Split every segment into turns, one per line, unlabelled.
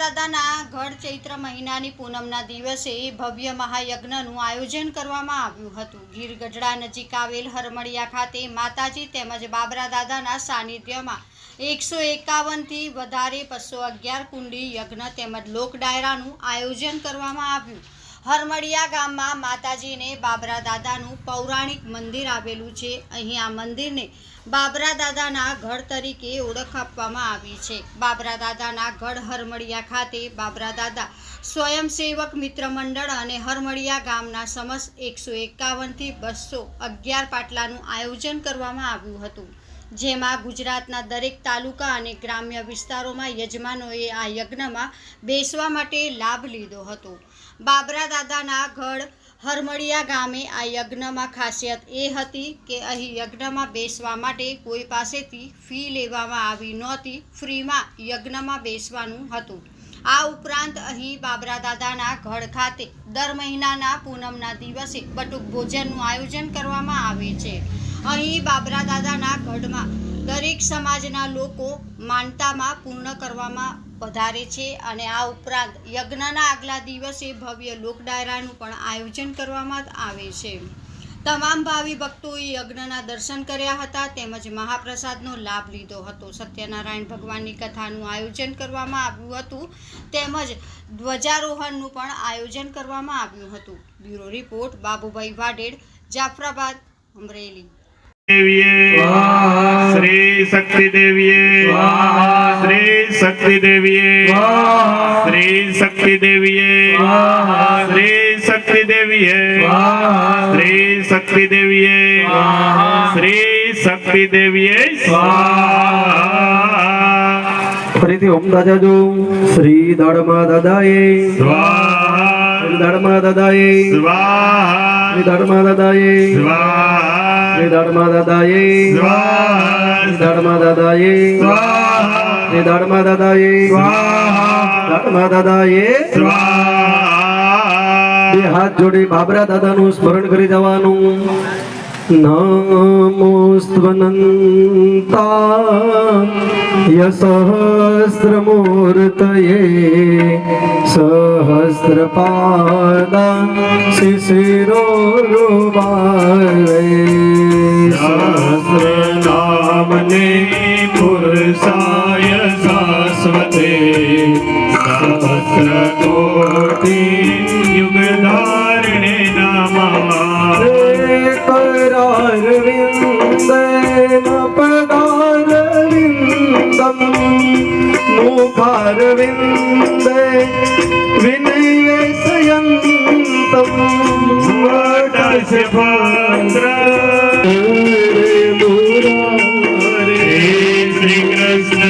દાદાના ગઢ ચૈત્ર મહિનાની પૂનમના દિવસે ભવ્ય મહાયજ્ઞનું આયોજન કરવામાં આવ્યું હતું. ગીર ગઢડા નજીક આવેલ હરમળિયા ખાતે માતાજી તેમજ બાબરા દાદાના સાનિધ્યમાં એકસો એકાવનથી વધારે બસો અગિયાર કુંડી યજ્ઞ તેમજ લોક ડાયરાનું આયોજન કરવામાં આવ્યું. હરમળિયા ગામમાં માતાજીને બાબરા દાદાનું પૌરાણિક મંદિર આવેલું છે. અહીં આ મંદિરને બાબરા દાદાના ગઢ તરીકે ઓળખ આપવામાં આવી છે. બાબરા દાદાના ગઢ હરમડિયા ખાતે બાબરા દાદા સ્વયંસેવક મિત્ર મંડળ અને હરમડિયા ગામના સમસ્ત એકસો એકાવનથી બસો અગિયાર પાટલાનું આયોજન કરવામાં આવ્યું હતું. જેમાં ગુજરાતના દરેક તાલુકા અને ગ્રામ્ય વિસ્તારોમાં યજમાનોએ આ યજ્ઞમાં બેસવા માટે લાભ લીધો હતો. બાબરા દાદાના ગઢ હરમળિયા ગામે આ યજ્ઞમાં ખાસિયત એ હતી કે અહીં યજ્ઞમાં બેસવા માટે કોઈ પાસેથી ફી લેવામાં આવી નહોતી, ફ્રીમાં યજ્ઞમાં બેસવાનું હતું. આ ઉપરાંત અહીં બાબરા દાદાના ઘર ખાતે દર મહિનાના પૂનમના દિવસે બટુક ભોજનનું આયોજન કરવામાં આવે છે. અહીં બાબરા દાદાના ગઢમાં દરેક સમાજના લોકો માનતામાં પૂર્ણ કરવામાં વધારે છે અને આ ઉપરાંત યજ્ઞના આગલા દિવસે ભવ્ય લોકડાયરાનું પણ આયોજન કરવામાં આવે છે. તમામ ભાવિ ભક્તોએ યજ્ઞના દર્શન કર્યા હતા તેમજ મહાપ્રસાદનો લાભ લીધો હતો. સત્યનારાયણ ભગવાનની કથાનું આયોજન કરવામાં આવ્યું હતું તેમજ ધ્વજારોહણનું પણ આયોજન કરવામાં આવ્યું હતું. Bureau report Babubhai Vaded Jafrabad, Amreli.
દેવીએ. Shri Shakti દેવીએ. શ્રી શક્તિ દેવીએ. શ્રી શક્તિ દેવીએ. શ્રી શક્તિ દેવીએ. શ્રી શક્તિ દેવીએ. શ્રી શક્તિ દેવીએ.
ફરીથી ઓમ દાદાજો. શ્રી દાડમા દાદાએ
સ્વાહા.
દાડમા દાદાએ
સ્વાહા. સ્વાહા
શ્રી દાદાએ શ્રી દાડમા શ્રી બે હાથ જોડી બાબરા દાદાનું સ્મરણ કરી જવાનું નમોસ્ત્વનંતા યસહસ્રમૂર્તયે સહસ્રપાદા શિશિરોરુબાલે
સહસ્રનામને પુરુષાય શાશ્વતે સહસ્રકોટિ മൂഖാരവിന്ദേ വിനയസയന്തം വടശഭദ്ര ശ്രീകൃഷ്ണ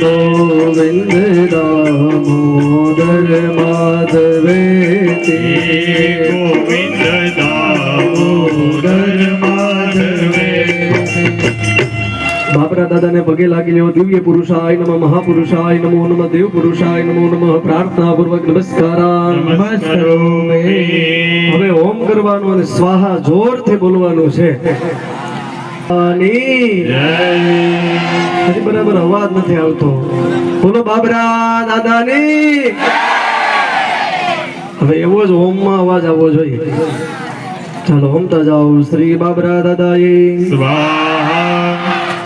ગોવિંદ દામોદર
ગોવિંદ માધવે
ગોવિંદ
બાપરા દાદાને પગે લાગી લેવો. દિવ્ય પુરુષાય નમઃ મહાપુરુષાય નમો નમઃ દેવ પુરુષાય નમો નમઃ. પ્રાર્થના પૂર્વક નમસ્કાર હવે ઓમ કરવાનું અને સ્વાહા જોરથી બોલવાનું છે. હજી બરાબર અવાજ નથી આવતો. બોલો બાબરા દાદાની. હવે એવો જ ઓમમાં અવાજ આવવો જોઈએ. ચાલો ઓમતા જાઓ. શ્રી બાબરા દાદાએ.
સ્વાહા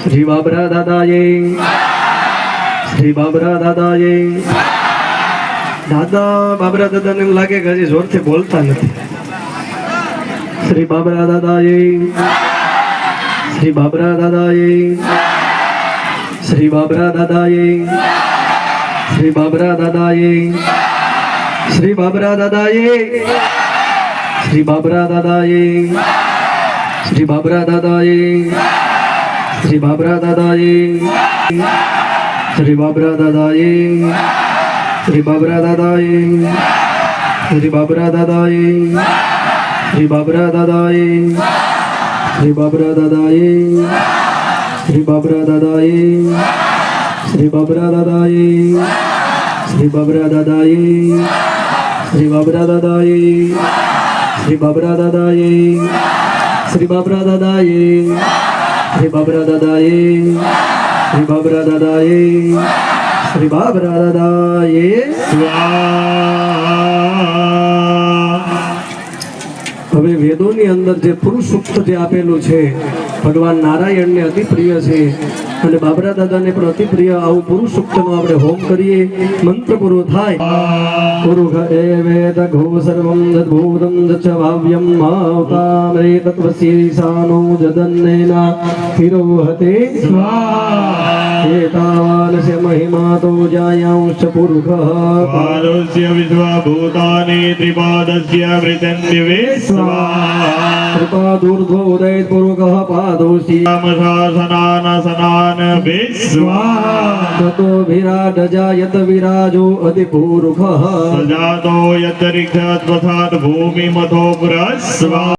શ્રી બાબરા દાદાજી શ્રી બાબરા દાદાજી દાદા, બાબરા દાદાને લાગે કે હજી જોરથી બોલતા નથી. શ્રી બાબરા દાદાજી શ્રી બાબરા દાદાજી શ્રી બાબરા દાદાજી શ્રી બાબરા દાદાજી શ્રી બાબરા દાદાજી શ્રી બાબરા દાદાએ. શ્રી બાબરા દાદાએ. શ્રી બાબરા દાદાએ શ્રી બાબરા દાદાએ શ્રી બાબરા દાદાએ શ્રી બાબરા દાદાએ શ્રી બાબરા દાદાએ શ્રી બાબરા દાદાએ શ્રી બાબરા દાદાએ શ્રી બાબરા દાદાએ શ્રી બાબરા દાદાએ શ્રી બાબરા દાદાએ શ્રી બાબરા દાદાએ શ્રી બાબરા દાદાએ શ્રી બાબરા દાદાએ શ્રી બાબરા દાદાએ શ્રી બાબરા દાદાએ હવે વેદોની અંદર જે પુરુષ સૂક્ત જે આપેલું છે, ભગવાન નારાયણને અતિ પ્રિય છે. અને બાબરા દાદાને પણ અતિ પ્રિય આવું પુરુષ સૂક્તનો આપણે હોમ કરીએ મંત્ર પૂરો થાય. પુરુષ એ વેદ ઘો સર્વમ ભૂતમ ચ ભાવ્યમ માવતામરે તત્વશીશાનો જદન્નેના તિરોહતે સ્વાહા. મહિમાતો જાયાંશ પુરુષ
પાદોસ્ય વિશ્વભૂતાनि ત્રિપાદસ્ય વૃતં દિવે સ્વાહા
કૃપા દૂર્ધ્વ ઉદય પુરુષ પાદોષી
રામશાસનાન સનાન ભગવાન
વિશ્વાતો વિરાટ જાયત વિરાજો અધિપુરુખ
સજાતો યત રિખ ભૂમિ મથો પ્રસ્વા